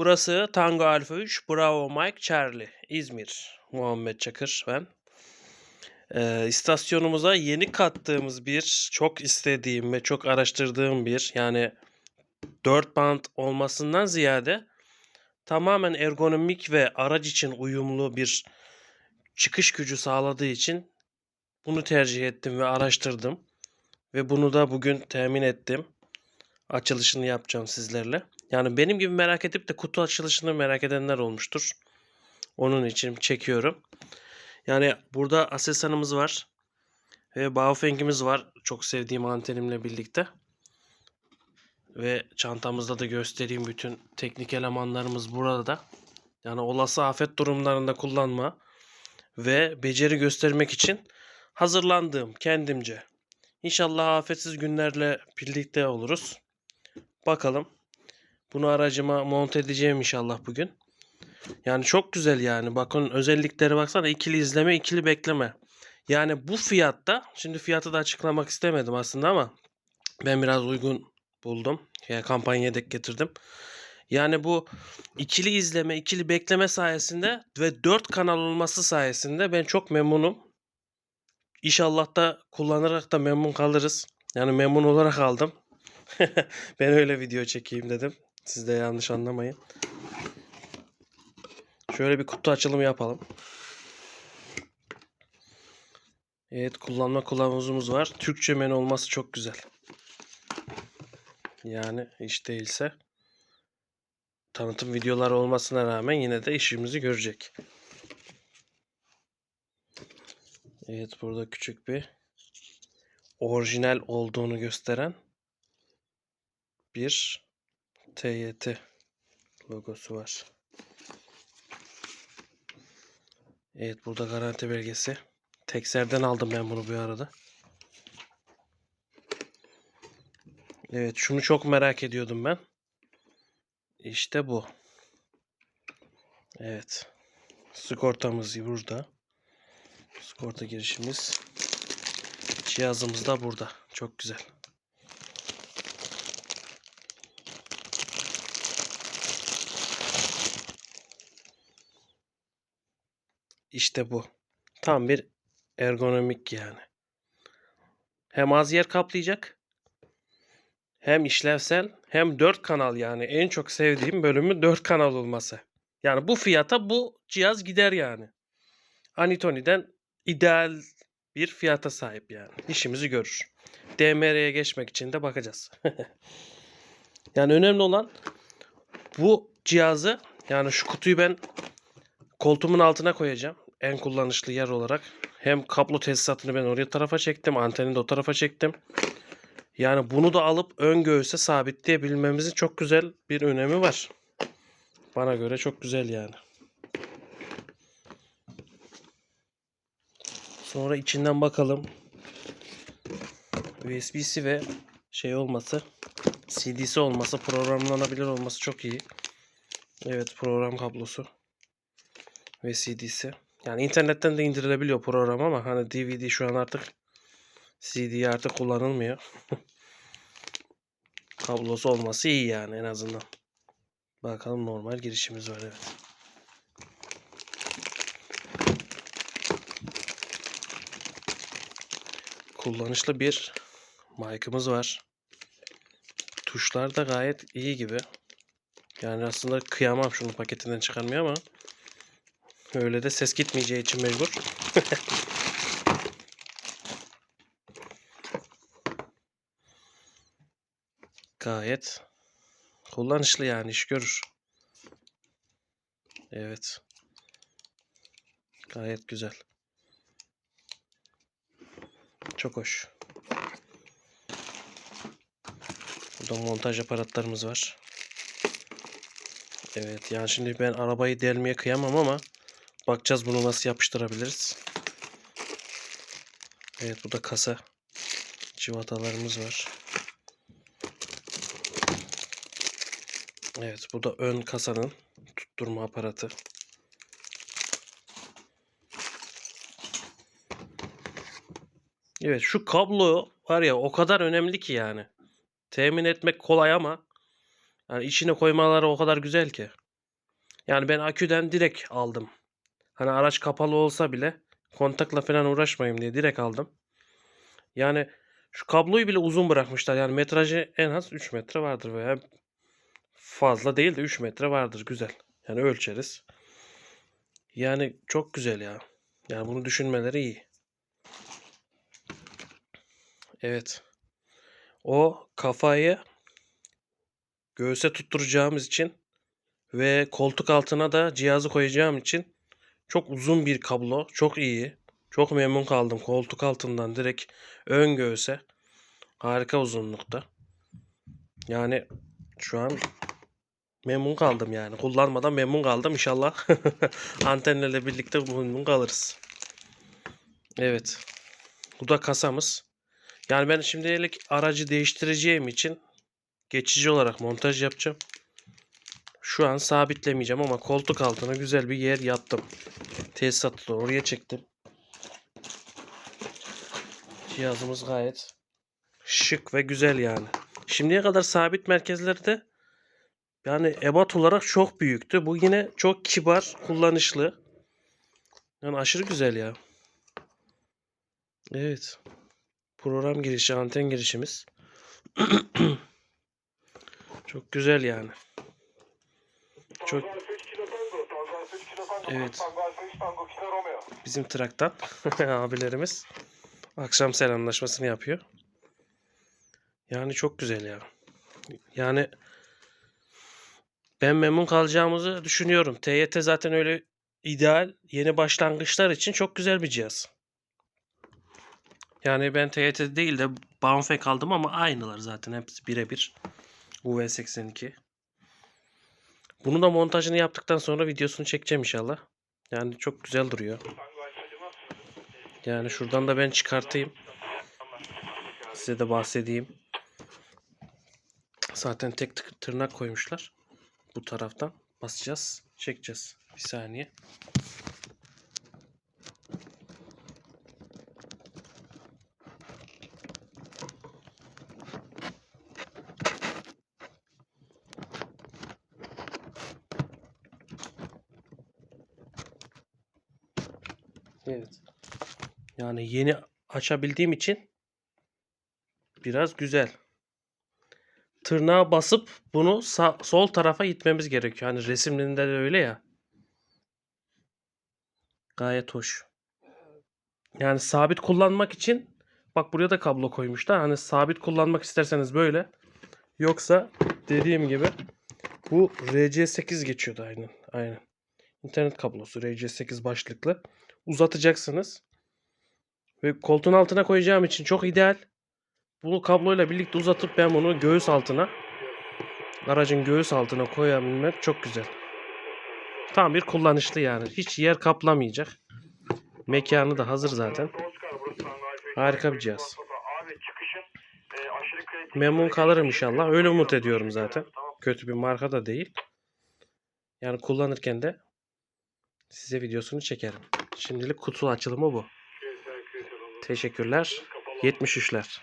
Burası Tango Alfa 3 Bravo Mike Charlie İzmir. Muhammed Çakır ben. Ee, istasyonumuza yeni kattığımız bir çok istediğim ve çok araştırdığım bir yani 4 band olmasından ziyade tamamen ergonomik ve araç için uyumlu bir çıkış gücü sağladığı için bunu tercih ettim ve araştırdım. Ve bunu da bugün temin ettim. Açılışını yapacağım sizlerle. Yani benim gibi merak edip de kutu açılışını merak edenler olmuştur. Onun için çekiyorum. Yani burada Aselsan'ımız var. Ve Baofeng'imiz var. Çok sevdiğim antenimle birlikte. Ve çantamızda da göstereyim bütün teknik elemanlarımız burada da. Yani olası afet durumlarında kullanma ve beceri göstermek için hazırlandığım kendimce. İnşallah afetsiz günlerle birlikte oluruz. Bakalım. Bunu aracıma monte edeceğim inşallah bugün. Yani çok güzel yani. Bakın özellikleri baksana ikili izleme, ikili bekleme. Yani bu fiyatta, şimdi fiyatı da açıklamak istemedim aslında ama ben biraz uygun buldum. Yani kampanyaya denk getirdim. Yani bu ikili izleme, ikili bekleme sayesinde ve 4 kanal olması sayesinde ben çok memnunum. İnşallah da kullanarak da memnun kalırız. Yani memnun olarak aldım. ben öyle video çekeyim dedim. Siz de yanlış anlamayın. Şöyle bir kutu açılımı yapalım. Evet kullanma kılavuzumuz var. Türkçe menü olması çok güzel. Yani hiç değilse tanıtım videoları olmasına rağmen yine de işimizi görecek. Evet burada küçük bir orijinal olduğunu gösteren bir TYT logosu var. Evet burada garanti belgesi. Tekser'den aldım ben bunu bir arada. Evet şunu çok merak ediyordum ben. İşte bu. Evet. Sigortamız burada. Sigorta girişimiz. Cihazımız da burada. Çok güzel. İşte bu. Tam bir ergonomik yani. Hem az yer kaplayacak. Hem işlevsel hem 4 kanal yani. En çok sevdiğim bölümü 4 kanal olması. Yani bu fiyata bu cihaz gider yani. Anitoni'den ideal bir fiyata sahip yani. İşimizi görür. DMR'ye geçmek için de bakacağız. yani önemli olan bu cihazı yani şu kutuyu ben koltuğumun altına koyacağım. En kullanışlı yer olarak. Hem kablo tesisatını ben oraya tarafa çektim. Anteni de o tarafa çektim. Yani bunu da alıp ön göğüse sabitleyebilmemizin çok güzel bir önemi var. Bana göre çok güzel yani. Sonra içinden bakalım. USB'si ve şey olması, CD'si olması, programlanabilir olması çok iyi. Evet, program kablosu ve CD'si. Yani internetten de indirilebiliyor program ama hani DVD şu an artık CD artık kullanılmıyor. Kablosu olması iyi yani en azından. Bakalım normal girişimiz var evet. Kullanışlı bir mic'ımız var. Tuşlar da gayet iyi gibi. Yani aslında kıyamam şunu paketinden çıkarmaya ama öyle de ses gitmeyeceği için mecbur. Gayet kullanışlı yani iş görür. Evet. Gayet güzel. Çok hoş. Burada montaj aparatlarımız var. Evet yani şimdi ben arabayı delmeye kıyamam ama bakacağız bunu nasıl yapıştırabiliriz. Evet bu da kasa. Civatalarımız var. Evet bu da ön kasanın tutturma aparatı. Evet şu kablo var ya o kadar önemli ki yani. Temin etmek kolay ama yani içine koymaları o kadar güzel ki. Yani ben aküden direkt aldım. Hani araç kapalı olsa bile kontakla falan uğraşmayayım diye direkt aldım. Yani şu kabloyu bile uzun bırakmışlar. Yani metrajı en az 3 metre vardır veya fazla değil de 3 metre vardır. Güzel. Yani ölçeriz. Yani çok güzel ya. Yani bunu düşünmeleri iyi. Evet. O kafayı göğüse tutturacağımız için ve koltuk altına da cihazı koyacağım için çok uzun bir kablo. Çok iyi. Çok memnun kaldım koltuk altından direkt ön göğüse. Harika uzunlukta. Yani şu an memnun kaldım yani. Kullanmadan memnun kaldım. İnşallah antenlerle birlikte memnun kalırız. Evet. Bu da kasamız. Yani ben şimdilik aracı değiştireceğim için geçici olarak montaj yapacağım. Şu an sabitlemeyeceğim ama koltuk altına güzel bir yer yaptım. Tesisatı da oraya çektim. Cihazımız gayet şık ve güzel yani. Şimdiye kadar sabit merkezlerde yani ebat olarak çok büyüktü. Bu yine çok kibar, kullanışlı. Yani aşırı güzel ya. Evet. Program girişi, anten girişimiz. çok güzel yani. Çok Evet. bizim traktan abilerimiz akşam selamlaşmasını yapıyor. Yani çok güzel ya. Yani ben memnun kalacağımızı düşünüyorum. TYT zaten öyle ideal yeni başlangıçlar için çok güzel bir cihaz. Yani ben TYT değil de Banfek aldım ama aynılar zaten hepsi birebir. UV82. Bunu da montajını yaptıktan sonra videosunu çekeceğim inşallah. Yani çok güzel duruyor. Yani şuradan da ben çıkartayım. Size de bahsedeyim. Zaten tek tırnak koymuşlar. Bu taraftan basacağız. Çekeceğiz. Bir saniye. Evet. Yani yeni açabildiğim için biraz güzel. Tırnağa basıp bunu sağ, sol tarafa itmemiz gerekiyor. Hani resimlerinde de öyle ya. Gayet hoş. Yani sabit kullanmak için bak buraya da kablo koymuşlar. Hani sabit kullanmak isterseniz böyle. Yoksa dediğim gibi bu RC8 geçiyordu aynen. Aynen. İnternet kablosu RC8 başlıklı. Uzatacaksınız. Ve koltuğun altına koyacağım için çok ideal. Bu kabloyla birlikte uzatıp ben bunu göğüs altına aracın göğüs altına koyabilmek çok güzel. Tam bir kullanışlı yani. Hiç yer kaplamayacak. Mekanı da hazır zaten. Harika bir cihaz. Memnun kalırım inşallah. Öyle umut ediyorum zaten. Kötü bir marka da değil. Yani kullanırken de size videosunu çekerim. Şimdilik kutu açılımı bu. Teşekkürler. 73'ler.